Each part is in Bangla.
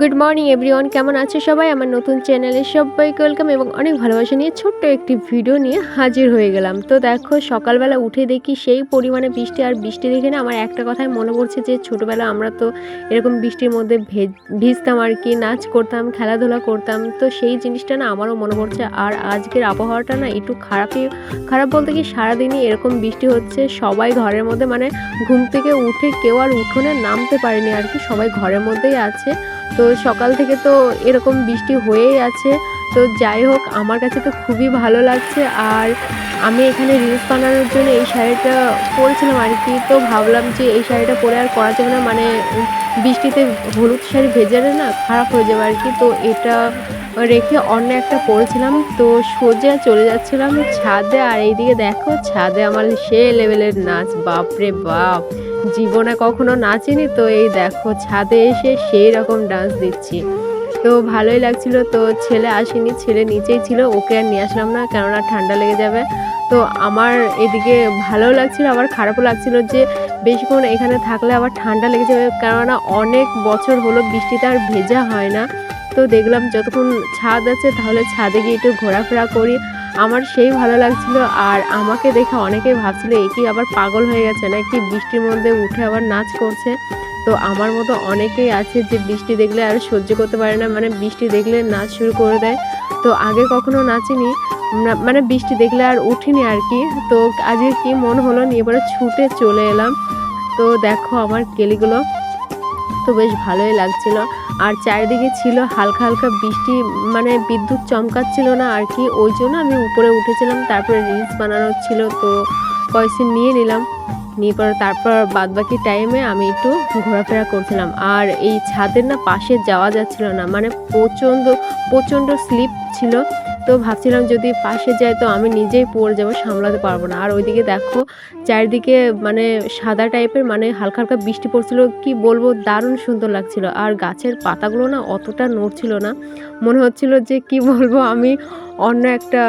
গুড মর্নিং এভরিওয়ান কেমন আছে সবাই? আমার নতুন চ্যানেলে সবাইকে ওয়েলকাম এবং অনেক ভালোবাসা নিয়ে ছোট্ট একটি ভিডিও নিয়ে হাজির হয়ে গেলাম। তো দেখো, সকালবেলা উঠে দেখি সেই পরিমাণে বৃষ্টি আর বৃষ্টি দেখে না আমার একটা কথাই মনে পড়ছে যে, ছোটোবেলা আমরা তো এরকম বৃষ্টির মধ্যে ভেজ- ভিজতাম আর কি, নাচ করতাম, খেলাধুলা করতাম। তো সেই জিনিসটা না আমারও মনে পড়ছে। আর আজকের আবহাওয়াটা না একটু খারাপই, খারাপ বলতে কি সারাদিনই এরকম বৃষ্টি হচ্ছে। সবাই ঘরের মধ্যে মানে ঘুম থেকে উঠে কেউ আর উঠোনে নামতে পারেনি আর কি, সবাই ঘরের মধ্যেই আছে। তো সকাল থেকে তো এরকম বৃষ্টি হয়েই আছে। তো যাই হোক, আমার কাছে তো খুবই ভালো লাগছে। আর আমি এখানে রিলস বানানোর জন্য এই শাড়িটা পরেছিলাম আর কি তো ভাবলাম যে এই শাড়িটা পরে আর করা যাবে না। মানে বৃষ্টিতে হলুদ শাড়ি ভেজালে না খারাপ হয়ে যাবে আর কি তো এটা রেখে অন্য একটা পরেছিলাম। তো সোজা চলে যাচ্ছিলাম ছাদে। আর এইদিকে দেখো, ছাদে আমার সে লেভেলের নাচ। বাপরে বাপ! জীবনে কখনো নাচিনি তো এই দেখো ছাদে এসে সেই রকম ডান্স দিচ্ছি। তো ভালোই লাগছিল, তো ছেলে আসেনি, ছেলে নিচেই ছিল, ওকে আর নিয়ে আসলাম না, কেননা ঠান্ডা লেগে যাবে। তো আমার এদিকে ভালোও লাগছিল, আবার খারাপও লাগছিল যে বেশিক্ষণ এখানে থাকলে আবার ঠান্ডা লেগে যাবে, কেননা অনেক বছর হলো বৃষ্টিতে আর ভেজা হয় না। তো দেখলাম যতক্ষণ ছাদ আছে, তাহলে ছাদে গিয়ে একটু ঘোরাফেরা করি। আমার সেই ভালো লাগছিল আর আমাকে দেখে অনেকেই ভাবছিল, এ কি আবার পাগল হয়ে গেছে নাকি বৃষ্টির মধ্যে উঠে আবার নাচ করছে? তো আমার মতো অনেকেই আছে যে বৃষ্টি দেখলে আর সহ্য করতে পারে না মানে বৃষ্টি দেখলে নাচ শুরু করে দেয়। তো আগে কখনো নাচিনি মানে বৃষ্টি দেখলে আর উঠিনি আর কি। তো আজকে কি মন হলো নিয়ে এবারে ছুটে চলে এলাম। তো দেখো আমার কেলিগুলো, তো বেশ ভালোই লাগছিল। আর চারিদিকে ছিল হালকা হালকা বৃষ্টি মানে বিদ্যুৎ চমকাচ্ছিল না আর কি। ওই জন্য আমি উপরে উঠেছিলাম, তারপরে রিলস বানানোর ছিল, তো কয়েকদিন নিয়ে নিলাম। নিয়ে পরে তারপর বাদ বাকি টাইমে আমি একটু ঘোরাফেরা করছিলাম। আর এই ছাদের না পাশে যাওয়া যাচ্ছিল না মানে প্রচণ্ড প্রচণ্ড স্লিপ ছিল। তো ভাবছিলাম যদি পাশে যাই তো আমি নিজেই পড়ে যাব, সামলাতে পারব না। আর ওইদিকে দেখো, চারিদিকে মানে সাদা টাইপের মানে হালকা হালকা বৃষ্টি পড়ছিল, কি বলব, দারুণ সুন্দর লাগছিল। আর গাছের পাতাগুলো না অতটা নড়ছিল না। মনে হচ্ছিল যে কি বলব, আমি অন্য একটা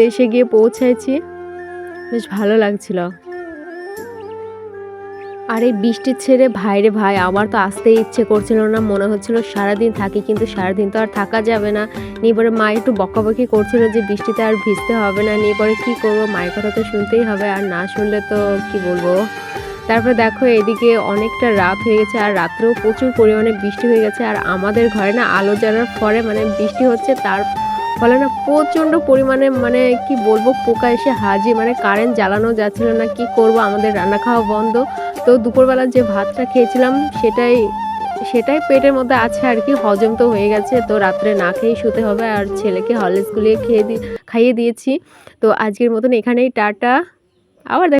দেশে গিয়ে পৌঁছাইছি। বেশ ভালো লাগছিল। আর এই বৃষ্টির ছেড়ে ভাইরে ভাই, আমার তো আসতে ইচ্ছে করছিল না, মনে হচ্ছিল সারাদিন থাকি, কিন্তু সারাদিন তো আর থাকা যাবে না। নিয়ে পরে মা একটু বকাবকি করছিল যে বৃষ্টিতে আর ভিজতে হবে না নিয়ে পরে কী করব, মায়ের কথা তো শুনতেই হবে, আর না শুনলে তো কি বলব? তারপরে দেখো এদিকে অনেকটা রাত হয়ে গেছে, আর রাত্রেও প্রচুর পরিমাণে বৃষ্টি হয়ে গেছে, আর আমাদের ঘরে না আলো জ্বালার পরে মানে বৃষ্টি হচ্ছে, তার ফলে না প্রচণ্ড পরিমাণে মানে কি বলব, পোকা এসে হাজি মানে কারেন্ট জ্বালানো যাচ্ছিল না, কি করব, আমাদের রান্না খাওয়া বন্ধ। তো দুপুরবেলার যে ভাতটা খেয়েছিলাম, সেটাই সেটাই পেটের মধ্যে আছে আর কি, হজম তো হয়ে গেছে। তো রাত্রে না খেয়ে শুতে হবে আর ছেলেকে হরলিক্স গুলিয়ে খেয়ে দিয়ে খাইয়ে দিয়েছি। তো আজকের মতন এখানেই, টাটা। আবার